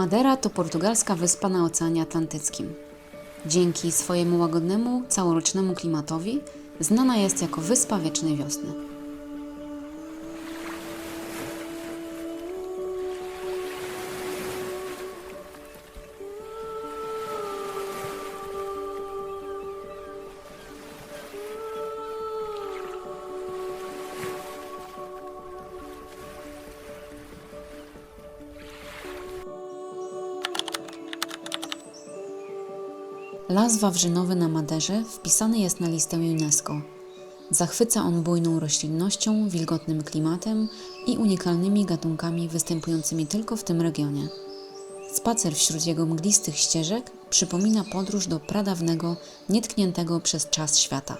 Madera to portugalska wyspa na Oceanie Atlantyckim. Dzięki swojemu łagodnemu, całorocznemu klimatowi znana jest jako Wyspa Wiecznej Wiosny. Las wawrzynowy na Maderze wpisany jest na listę UNESCO. Zachwyca on bujną roślinnością, wilgotnym klimatem i unikalnymi gatunkami występującymi tylko w tym regionie. Spacer wśród jego mglistych ścieżek przypomina podróż do pradawnego, nietkniętego przez czas świata.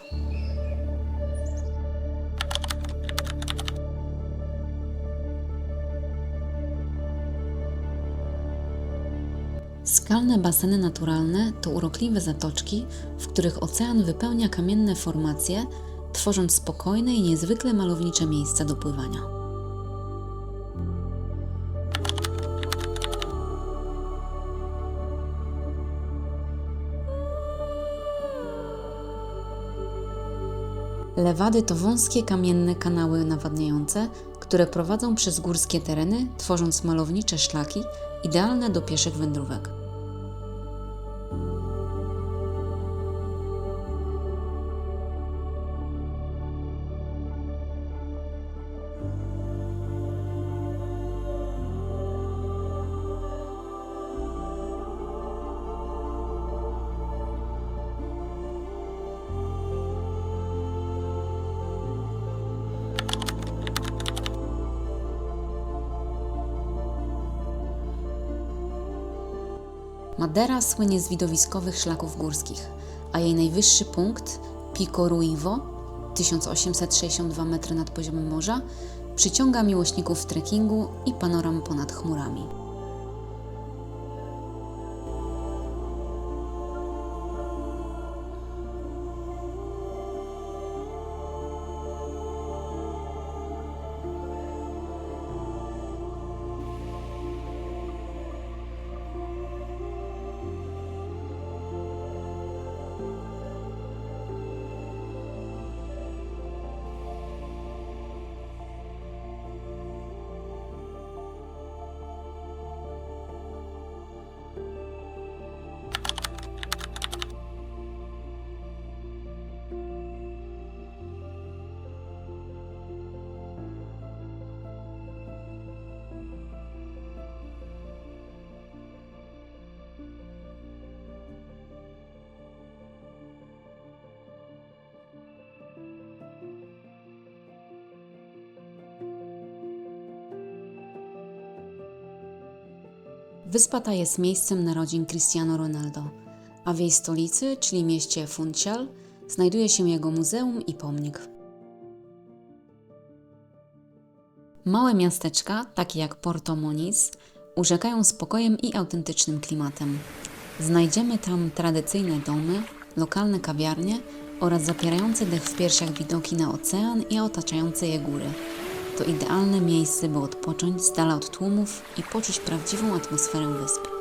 Skalne baseny naturalne to urokliwe zatoczki, w których ocean wypełnia kamienne formacje, tworząc spokojne i niezwykle malownicze miejsca do pływania. Lewady to wąskie kamienne kanały nawadniające, które prowadzą przez górskie tereny, tworząc malownicze szlaki idealne do pieszych wędrówek. Madera słynie z widowiskowych szlaków górskich, a jej najwyższy punkt, Pico Ruivo, 1862 metry nad poziomem morza, przyciąga miłośników trekkingu i panoram ponad chmurami. Wyspa ta jest miejscem narodzin Cristiano Ronaldo, a w jej stolicy, czyli mieście Funchal, znajduje się jego muzeum i pomnik. Małe miasteczka, takie jak Porto Moniz, urzekają spokojem i autentycznym klimatem. Znajdziemy tam tradycyjne domy, lokalne kawiarnie oraz zapierające dech w piersiach widoki na ocean i otaczające je góry. To idealne miejsce, by odpocząć z dala od tłumów i poczuć prawdziwą atmosferę wyspy.